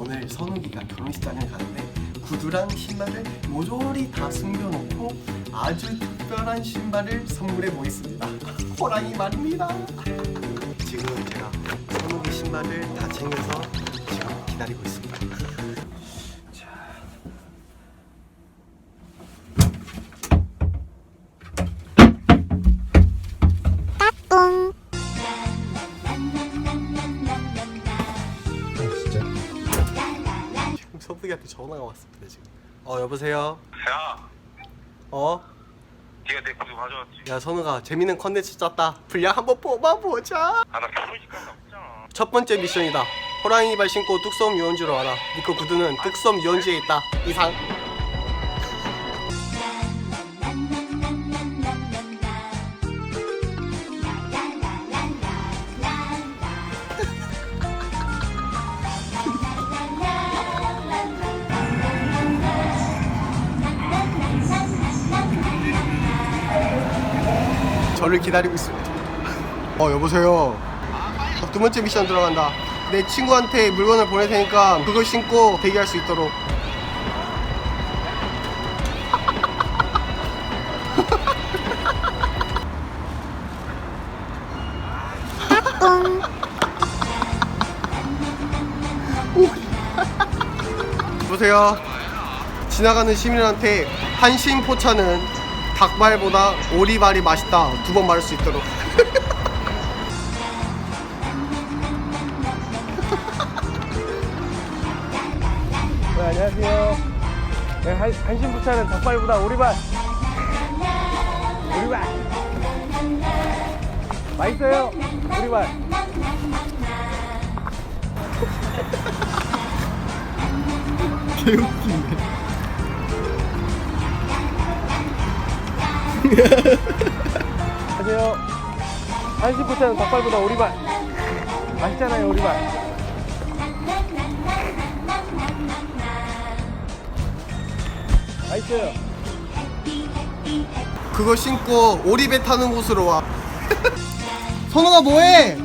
오늘 선욱이가 결혼식장을 가는데 구두랑 신발을 모조리 다 숨겨놓고 아주 특별한 신발을 선물해 보겠습니다. 호랑이 말입니다. 지금 제가 선욱이 신발을 다 챙겨서 지금 기다리고 있습니다. 선욱이한테 전화가 왔습니다 지금. 어 여보세요. 야, 어? 네가 내 구두 가져왔지. 야 선우가 재밌는 컨텐츠 짰다 분량 한번 뽑아보자 아, 나 결혼식 간다 했잖아. 첫 번째 미션이다 호랑이 발 신고 뚝섬 유원지로 와라 니꺼 구두는 뚝섬 유원지에 있다 이상 저를 기다리고 있습니다. 어 여보세요? 어, 두 번째 미션 들어간다. 내 친구한테 물건을 보낼 테니까 그걸 신고 대기할 수 있도록. 보세요? 지나가는 시민한테 한신 포차는 닭발보다 오리발이 맛있다 두 번 말할 수 있도록 네, 안녕하세요. 네, 한, 한신부차는 닭발보다 오리발. 오리발. 맛있어요. 오리발. 개웃기네 안녕하세요. 한신부차는 닭발보다 오리발. 맛있잖아요, 오리발. 맛있어요. 그거 신고 오리배 타는 곳으로 와 선우가 뭐해?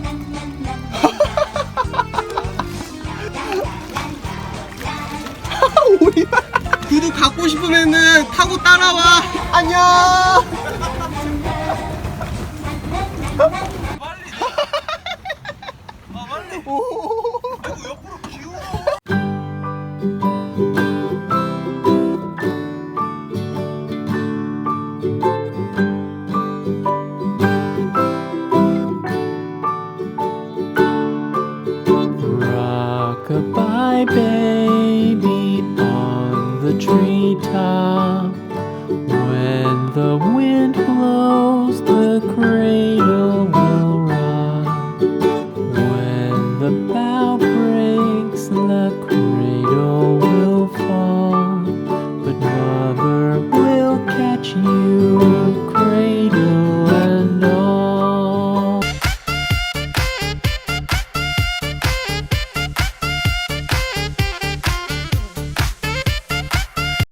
오리발 구두 갖고 싶으면은 타고 따라와 안녕 my baby on the treetop. When the wind blows, the cradle will rock. When the bough breaks, the cradle will fall. But mother will catch you.